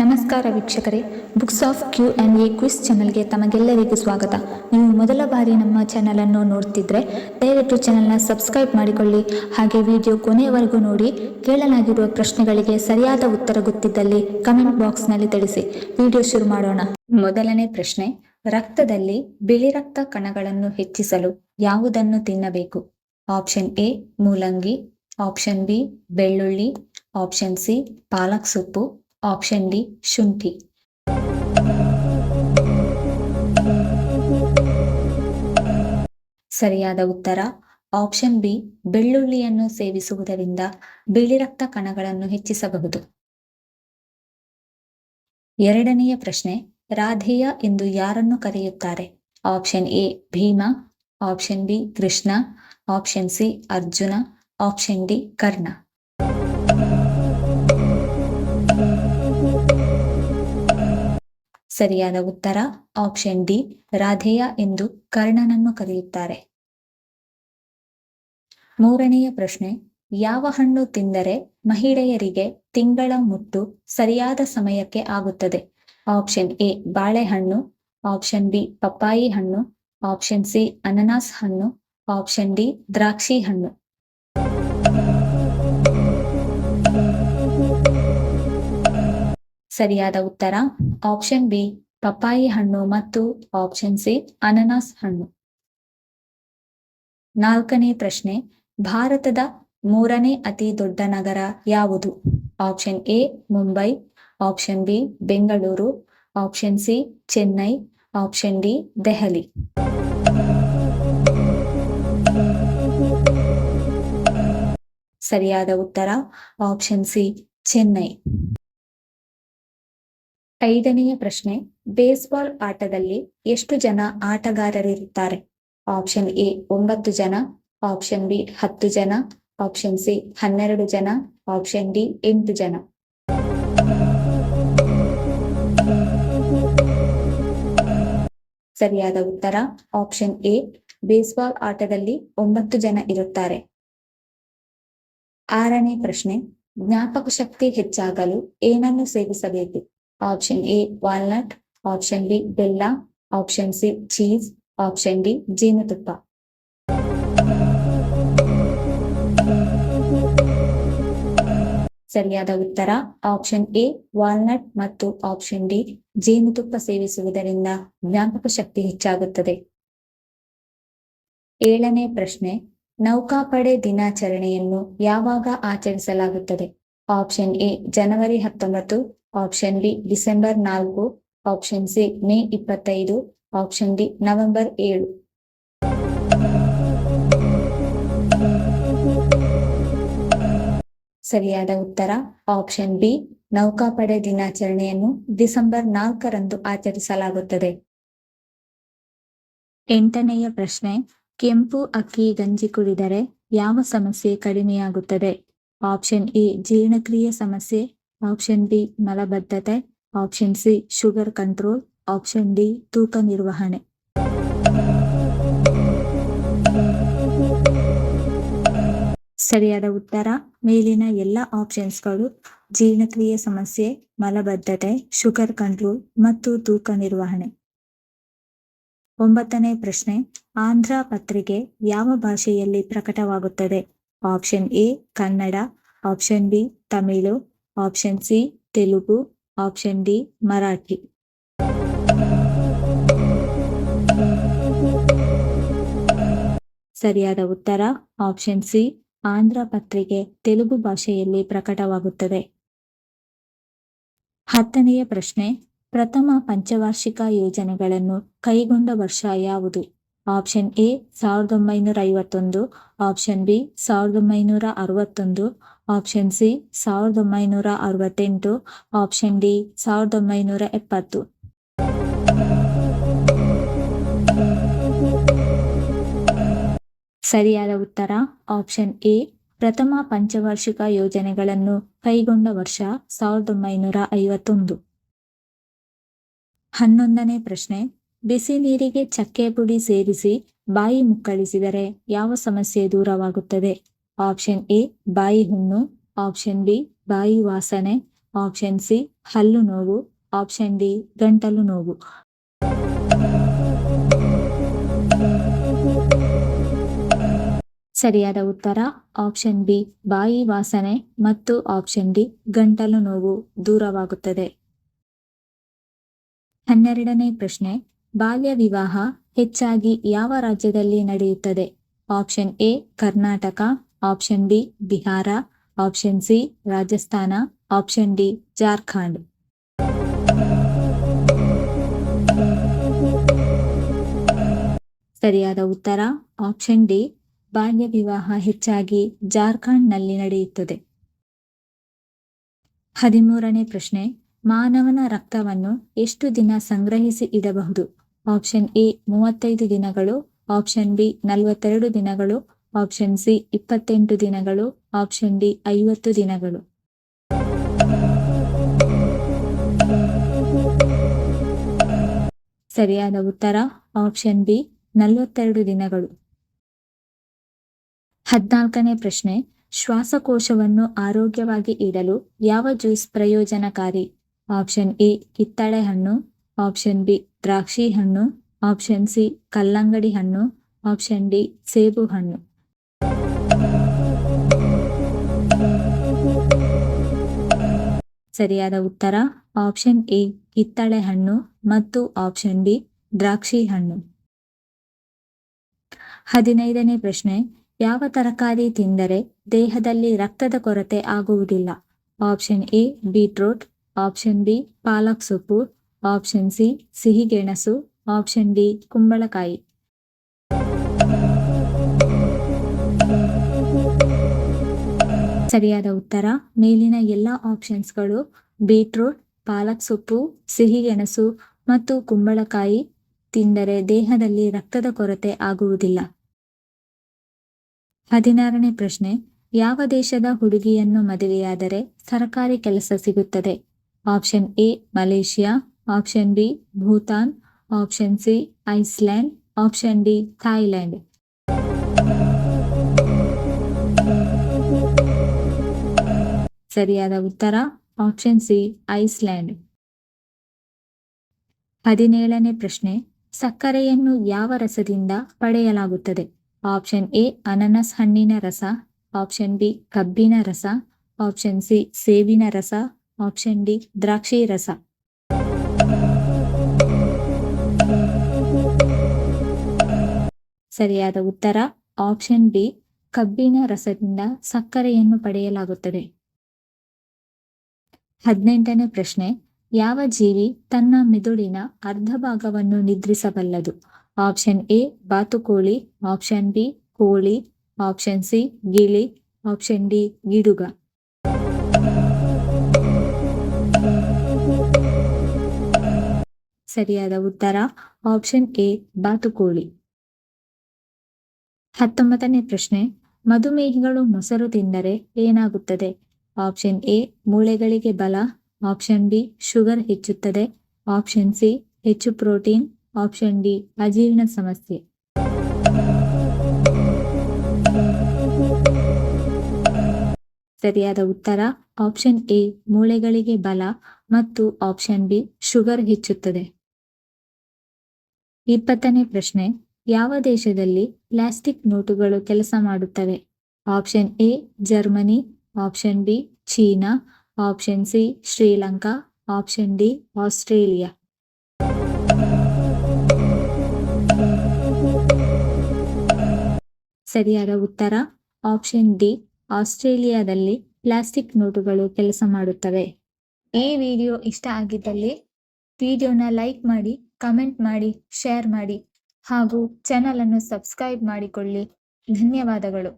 ನಮಸ್ಕಾರ ವೀಕ್ಷಕರೇ. Books of Q and A quiz ಚಾನಲ್ಗೆ ತಮಗೆಲ್ಲರಿಗೂ ಸ್ವಾಗತ. ನೀವು ಮೊದಲ ಬಾರಿ ನಮ್ಮ ಚಾನಲನ್ನು ನೋಡ್ತಿದ್ರೆ, ದಯವಿಟ್ಟು ಚಾನಲ್ನ ಸಬ್ಸ್ಕ್ರೈಬ್ ಮಾಡಿಕೊಳ್ಳಿ. ಹಾಗೆ ವಿಡಿಯೋ ಕೊನೆಯವರೆಗೂ ನೋಡಿ, ಕೇಳಲಾಗಿರುವ ಪ್ರಶ್ನೆಗಳಿಗೆ ಸರಿಯಾದ ಉತ್ತರ ಗೊತ್ತಿದ್ದಲ್ಲಿ ಕಮೆಂಟ್ ಬಾಕ್ಸ್ನಲ್ಲಿ ತಿಳಿಸಿ. ವಿಡಿಯೋ ಶುರು ಮಾಡೋಣ. ಮೊದಲನೇ ಪ್ರಶ್ನೆ, ರಕ್ತದಲ್ಲಿ ಬಿಳಿ ರಕ್ತ ಕಣಗಳನ್ನು ಹೆಚ್ಚಿಸಲು ಯಾವುದನ್ನು ತಿನ್ನಬೇಕು? ಆಪ್ಷನ್ ಎ ಮೂಲಂಗಿ. ಆಪ್ಷನ್ ಬಿ ಬೆಳ್ಳುಳ್ಳಿ. ಆಪ್ಷನ್ ಸಿ ಪಾಲಕ್ ಸೊಪ್ಪು. ಆಪ್ಷನ್ ಡಿ ಶುಂಠಿ ಸರಿಯಾದ ಉತ್ತರ. ಆಪ್ಷನ್ ಬಿ ಬೆಳ್ಳುಳ್ಳಿಯನ್ನು ಸೇವಿಸುವುದರಿಂದ ಬಿಳಿ ರಕ್ತ ಕಣಗಳನ್ನು ಹೆಚ್ಚಿಸಬಹುದು. ಎರಡನೆಯ ಪ್ರಶ್ನೆ, ರಾಧೇಯ ಎಂದು ಯಾರನ್ನು ಕರೆಯುತ್ತಾರೆ? Option A Bhima. Option B Krishna. Option C Arjuna. Option D Karna. ಸರಿಯಾದ ಉತ್ತರ ಆಪ್ಷನ್ ಡಿ, ರಾಧೆಯ ಎಂದು ಕರ್ಣನನ್ನು ಕರೆಯುತ್ತಾರೆ. ಮೂರನೆಯ ಪ್ರಶ್ನೆ, ಯಾವ ಹಣ್ಣು ತಿಂದರೆ ಮಹಿಳೆಯರಿಗೆ ತಿಂಗಳ ಮುಟ್ಟು ಸರಿಯಾದ ಸಮಯಕ್ಕೆ ಆಗುತ್ತದೆ? ಆಪ್ಷನ್ ಎ, ಬಾಳೆಹಣ್ಣು. ಆಪ್ಷನ್ ಬಿ, ಪಪ್ಪಾಯಿ ಹಣ್ಣು. ಆಪ್ಷನ್ ಸಿ, ಅನನಾಸ್ ಹಣ್ಣು. ಆಪ್ಷನ್ ಡಿ, ದ್ರಾಕ್ಷಿ ಹಣ್ಣು. ಸರಿಯಾದ ಉತ್ತರ ಆಪ್ಷನ್ ಬಿ ಪಪ್ಪಾಯಿ ಹಣ್ಣು ಮತ್ತು ಆಪ್ಷನ್ ಸಿ ಅನನಾಸ್ ಹಣ್ಣು. ನಾಲ್ಕನೇ ಪ್ರಶ್ನೆ, ಭಾರತದ ಮೂರನೇ ಅತಿ ದೊಡ್ಡ ನಗರ ಯಾವುದು? Option A Mumbai option B Bengaluru option C Chennai option D Delhi. ಸರಿಯಾದ ಉತ್ತರ ಆಪ್ಷನ್ ಸಿ ಚೆನ್ನೈ. ಐದನೆಯ ಪ್ರಶ್ನೆ, ಬೇಸ್ಬಾಲ್ ಆಟದಲ್ಲಿ ಎಷ್ಟು ಜನ ಆಟಗಾರರಿರುತ್ತಾರೆ? ಆಪ್ಷನ್ ಎ, ಒಂಬತ್ತು ಜನ, ಆಪ್ಷನ್ ಬಿ, ಹತ್ತು ಜನ, ಆಪ್ಷನ್ ಸಿ, ಹನ್ನೆರಡು ಜನ, ಆಪ್ಷನ್ ಡಿ, ಎಂಟು ಜನ. ಸರಿಯಾದ ಉತ್ತರ, ಆಪ್ಷನ್ ಎ, ಬೇಸ್ಬಾಲ್ ಆಟದಲ್ಲಿ ಒಂಬತ್ತು ಜನ ಇರುತ್ತಾರೆ. ಆರನೇ ಪ್ರಶ್ನೆ ಜ್ಞಾಪಕ ಶಕ್ತಿ ಹೆಚ್ಚಾಗಲು ಏನನ್ನು ಸೇವಿಸಬೇಕು? Option A walnut option B ಬೆಲ್ಲ option C cheese option D ಜೇನುತುಪ್ಪ ಸರಿಯಾದ ಉತ್ತರ. ಆಪ್ಷನ್ ಎ ವಾಲ್ನಟ್ ಮತ್ತು ಆಪ್ಷನ್ ಡಿ ಜೇನುತುಪ್ಪ ಸೇವಿಸುವುದರಿಂದ ಜ್ಞಾಪಕ ಶಕ್ತಿ ಹೆಚ್ಚಾಗುತ್ತದೆ. ಏಳನೇ ಪ್ರಶ್ನೆ. ನೌಕಾಪಡೆ ದಿನಾಚರಣೆಯನ್ನು ಯಾವಾಗ ಆಚರಿಸಲಾಗುತ್ತದೆ? ಆಪ್ಷನ್ ಎ ಜನವರಿ ಹತ್ತೊಂಬತ್ತು. ಆಪ್ಷನ್ ಬಿ ಡಿಸೆಂಬರ್ ನಾಲ್ಕು. ಆಪ್ಷನ್ ಸಿ ಮೇ ಇಪ್ಪತ್ತೈದು. ಆಪ್ಷನ್ ಡಿ ನವೆಂಬರ್ ಏಳು. ಸರಿಯಾದ ಉತ್ತರ. ಆಪ್ಷನ್ ಬಿ ನೌಕಾಪಡೆ ದಿನಾಚರಣೆಯನ್ನು ಡಿಸೆಂಬರ್ ನಾಲ್ಕರಂದು ಆಚರಿಸಲಾಗುತ್ತದೆ. ಎಂಟನೆಯ ಪ್ರಶ್ನೆ, ಕೆಂಪು ಅಕ್ಕಿ ಗಂಜಿ ಕುಡಿದರೆ ಯಾವ ಸಮಸ್ಯೆ ಕಡಿಮೆಯಾಗುತ್ತದೆ? ಆಪ್ಷನ್ ಎ ಜೀರ್ಣಕ್ರಿಯೆ ಸಮಸ್ಯೆ ಆಪ್ಷನ್ ಬಿ ಮಲಬದ್ಧತೆ option C sugar control option D ತೂಕ ನಿರ್ವಹಣೆ ಸರಿಯಾದ ಉತ್ತರ ಮೇಲಿನ ಎಲ್ಲ ಆಪ್ಷನ್ಸ್ಗಳು ಜೀರ್ಣಕ್ರಿಯೆ ಸಮಸ್ಯೆ ಮಲಬದ್ಧತೆ ಶುಗರ್ ಕಂಟ್ರೋಲ್ ಮತ್ತು ತೂಕ ನಿರ್ವಹಣೆ ಒಂಬತ್ತನೇ ಪ್ರಶ್ನೆ ಆಂಧ್ರ ಪತ್ರಿಕೆ ಯಾವ ಭಾಷೆಯಲ್ಲಿ ಪ್ರಕಟವಾಗುತ್ತದೆ option A Kannada option B Tamil option C Telugu option D Marathi ಸರಿಯಾದ ಉತ್ತರ ಆಪ್ಷನ್ ಸಿ ಆಂಧ್ರ ಪತ್ರಿಕೆ. ತೆಲುಗು ಭಾಷೆಯಲ್ಲಿ ಪ್ರಕಟವಾಗುತ್ತದೆ. ಹತ್ತನೆಯ ಪ್ರಶ್ನೆ, ಪ್ರಥಮ ಪಂಚವಾರ್ಷಿಕ ಯೋಜನೆಗಳನ್ನು ಕೈಗೊಂಡ ವರ್ಷ ಯಾವುದು? ಆಪ್ಷನ್ ಎ, ಸಾವಿರದ ಒಂಬೈನೂರ ಐವತ್ತೊಂದು ಆಪ್ಷನ್ ಬಿ, ಸಾವಿರದ ಒಂಬೈನೂರ ಅರವತ್ತೊಂದು ಆಪ್ಷನ್ ಸಿ, ಸಾವಿರದ ಒಂಬೈನೂರ ಅರವತ್ತೆಂಟು ಆಪ್ಷನ್ ಡಿ, ಸಾವಿರದ ಒಂಬೈನೂರ ಎಪ್ಪತ್ತು ಸರಿಯಾದ ಉತ್ತರ. ಆಪ್ಷನ್ ಎ, ಪ್ರಥಮ ಪಂಚವಾರ್ಷಿಕ ಯೋಜನೆಗಳನ್ನು ಕೈಗೊಂಡ ವರ್ಷ ಸಾವಿರದ ಒಂಬೈನೂರ ಐವತ್ತೊಂದು ಹನ್ನೊಂದನೇ ಪ್ರಶ್ನೆ. ಬಿಸಿ ನೀರಿಗೆ ಚಕ್ಕೆ ಪುಡಿ ಸೇರಿಸಿ ಬಾಯಿ ಮುಕ್ಕಳಿಸಿದರೆ ಯಾವ ಸಮಸ್ಯೆ ದೂರವಾಗುತ್ತದೆ? ಆಪ್ಷನ್ ಎ, ಬಾಯಿ ಹುಣ್ಣು. ಆಪ್ಷನ್ ಬಿ, ಬಾಯಿ ವಾಸನೆ. ಆಪ್ಷನ್ ಸಿ, ಹಲ್ಲು ನೋವು. ಆಪ್ಷನ್ ಡಿ, ಗಂಟಲು ನೋವು. ಸರಿಯಾದ ಉತ್ತರ, ಆಪ್ಷನ್ ಬಿ, ಬಾಯಿ ವಾಸನೆ ಮತ್ತು ಆಪ್ಷನ್ ಡಿ, ಗಂಟಲು ನೋವು ದೂರವಾಗುತ್ತದೆ. ಹನ್ನೆರಡನೇ ಪ್ರಶ್ನೆ ಬಾಲ್ಯ ವಿವಾಹ ಹೆಚ್ಚಾಗಿ ಯಾವ ರಾಜ್ಯದಲ್ಲಿ ನಡೆಯುತ್ತದೆ? Option A Karnataka. Option B Bihar. Option C Rajasthan. Option D Jharkhand. ಸರಿಯಾದ ಉತ್ತರ? ಆಪ್ಷನ್ ಡಿ ಬಾಲ್ಯ ವಿವಾಹ ಹೆಚ್ಚಾಗಿ ಜಾರ್ಖಂಡ್ನಲ್ಲಿ ನಡೆಯುತ್ತದೆ. ಹದಿಮೂರನೇ ಪ್ರಶ್ನೆ. ಮಾನವನ ರಕ್ತವನ್ನು ಎಷ್ಟು ದಿನ ಸಂಗ್ರಹಿಸಿ ಇಡಬಹುದು? ಆಪ್ಷನ್ ಎ ಮೂವತ್ತೈದು ದಿನಗಳು. ಆಪ್ಷನ್ ಬಿ ನಲವತ್ತೆರಡು ದಿನಗಳು. ಆಪ್ಷನ್ ಸಿ ಇಪ್ಪತ್ತೆಂಟು ದಿನಗಳು. ಆಪ್ಷನ್ ಡಿ ಐವತ್ತು ದಿನಗಳು. ಸರಿಯಾದ ಉತ್ತರ ಆಪ್ಷನ್ ಬಿ ನಲವತ್ತೆರಡು ದಿನಗಳು. ಹದಿನಾಲ್ಕನೇ ಪ್ರಶ್ನೆ. ಶ್ವಾಸಕೋಶವನ್ನು ಆರೋಗ್ಯವಾಗಿ ಇಡಲು ಯಾವ ಜ್ಯೂಸ್ ಪ್ರಯೋಜನಕಾರಿ? ಆಪ್ಷನ್ ಎ ಕಿತ್ತಳೆ ಹಣ್ಣು. ಆಪ್ಷನ್ ಬಿ ದ್ರಾಕ್ಷಿ ಹಣ್ಣು ಆಪ್ಷನ್ ಸಿ ಕಲ್ಲಂಗಡಿ ಹಣ್ಣು ಆಪ್ಷನ್ ಡಿ ಸೇಬು ಹಣ್ಣು. ಸರಿಯಾದ ಉತ್ತರ ಆಪ್ಷನ್ ಎ ಕಿತ್ತಳೆ ಹಣ್ಣು ಮತ್ತು ಆಪ್ಷನ್ ಡಿ ದ್ರಾಕ್ಷಿ ಹಣ್ಣು. ಹದಿನೈದನೇ ಪ್ರಶ್ನೆ, ಯಾವ ತರಕಾರಿ ತಿಂದರೆ ದೇಹದಲ್ಲಿ ರಕ್ತದ ಕೊರತೆ ಆಗುವುದಿಲ್ಲ? Option A beetroot option B ಪಾಲಕ್ ಸೊಪ್ಪು ಆಪ್ಷನ್ ಸಿ ಸಿಹಿಗೆಣಸು ಆಪ್ಷನ್ ಡಿ ಕುಂಬಳಕಾಯಿ. ಸರಿಯಾದ ಉತ್ತರ, ಮೇಲಿನ ಎಲ್ಲ ಆಪ್ಷನ್ಸ್ಗಳು ಬೀಟ್ರೂಟ್ ಪಾಲಕ್ ಸೊಪ್ಪು ಸಿಹಿಗೆಣಸು ಮತ್ತು ಕುಂಬಳಕಾಯಿ. ತಿಂದರೆ ದೇಹದಲ್ಲಿ ರಕ್ತದ ಕೊರತೆ ಆಗುವುದಿಲ್ಲ. ಹದಿನಾರನೇ ಪ್ರಶ್ನೆ, ಯಾವ ದೇಶದ ಹುಡುಗಿಯನ್ನು ಮದುವೆಯಾದರೆ ಸರಕಾರಿ ಕೆಲಸ ಸಿಗುತ್ತದೆ? Option A Malaysia. Option B Bhutan option C Iceland option D Thailand ಸರಿಯಾದ ಉತ್ತರ ಆಪ್ಷನ್ ಸಿ ಐಸ್ಲ್ಯಾಂಡ್ ಹದಿನೇಳನೇ ಪ್ರಶ್ನೆ, ಸಕ್ಕರೆಯನ್ನು ಯಾವ ರಸದಿಂದ ಪಡೆಯಲಾಗುತ್ತದೆ? ಆಪ್ಷನ್ ಎ ಅನನಸ್ ಹಣ್ಣಿನ ರಸ. ಆಪ್ಷನ್ ಬಿ ಕಬ್ಬಿನ ರಸ. ಆಪ್ಷನ್ ಸಿ ಸೇಬಿನ ರಸ. ಆಪ್ಷನ್ ಡಿ ದ್ರಾಕ್ಷಿ ರಸ. ಸರಿಯಾದ ಉತ್ತರ ಆಪ್ಷನ್ ಬಿ ಕಬ್ಬಿನ ರಸದಿಂದ ಸಕ್ಕರೆಯನ್ನು ಪಡೆಯಲಾಗುತ್ತದೆ. ಹದಿನೆಂಟನೇ ಪ್ರಶ್ನೆ, ಯಾವ ಜೀವಿ ತನ್ನ ಮೆದುಳಿನ ಅರ್ಧ ಭಾಗವನ್ನು ನಿದ್ರಿಸಬಲ್ಲದು? ಆಪ್ಷನ್ ಎ ಬಾತುಕೋಳಿ ಆಪ್ಷನ್ ಬಿ ಕೋಳಿ ಆಪ್ಷನ್ ಸಿ ಗಿಳಿ ಆಪ್ಷನ್ ಡಿ ಗಿಡುಗ. ಸರಿಯಾದ ಉತ್ತರ ಆಪ್ಷನ್ ಎ ಬಾತುಕೋಳಿ ಹತ್ತೊಂಬತ್ತನೇ ಪ್ರಶ್ನೆ, ಮಧುಮೇಹಿಗಳು ಮೊಸರು ತಿಂದರೆ ಏನಾಗುತ್ತದೆ? ಆಪ್ಷನ್ ಎ, ಮೂಳೆಗಳಿಗೆ ಬಲ. ಆಪ್ಷನ್ ಬಿ, ಶುಗರ್ ಹೆಚ್ಚುತ್ತದೆ. ಆಪ್ಷನ್ ಸಿ, ಹೆಚ್ಚು ಪ್ರೋಟೀನ್. ಆಪ್ಷನ್ ಡಿ, ಅಜೀರ್ಣ ಸಮಸ್ಯೆ. ಸರಿಯಾದ ಉತ್ತರ, ಆಪ್ಷನ್ ಎ, ಮೂಳೆಗಳಿಗೆ ಬಲ ಮತ್ತು ಆಪ್ಷನ್ ಬಿ, ಶುಗರ್ ಹೆಚ್ಚುತ್ತದೆ. ಇಪ್ಪತ್ತನೇ ಪ್ರಶ್ನೆ ಯಾವ ದೇಶದಲ್ಲಿ ಪ್ಲಾಸ್ಟಿಕ್ ನೋಟುಗಳು ಕೆಲಸ ಮಾಡುತ್ತವೆ? Option A, Germany. Option B, China. Option C, Sri Lanka. Option D, Australia. ಸರಿಯಾದ ಉತ್ತರ? ಆಪ್ಷನ್ ಡಿ, ಆಸ್ಟ್ರೇಲಿಯಾದಲ್ಲಿ ಪ್ಲಾಸ್ಟಿಕ್ ನೋಟುಗಳು ಕೆಲಸ ಮಾಡುತ್ತವೆ. ಈ ವಿಡಿಯೋ ಇಷ್ಟ ಆಗಿದ್ದಲ್ಲಿ, ವಿಡಿಯೋನ ಲೈಕ್ ಮಾಡಿ, ಕಮೆಂಟ್ ಮಾಡಿ, ಶೇರ್ ಮಾಡಿ. ಹಾಗೂ ಚಾನಲ್ ಅನ್ನು ಸಬ್ಸ್ಕ್ರೈಬ್ ಮಾಡಿಕೊಳ್ಳಿ. ಧನ್ಯವಾದಗಳು.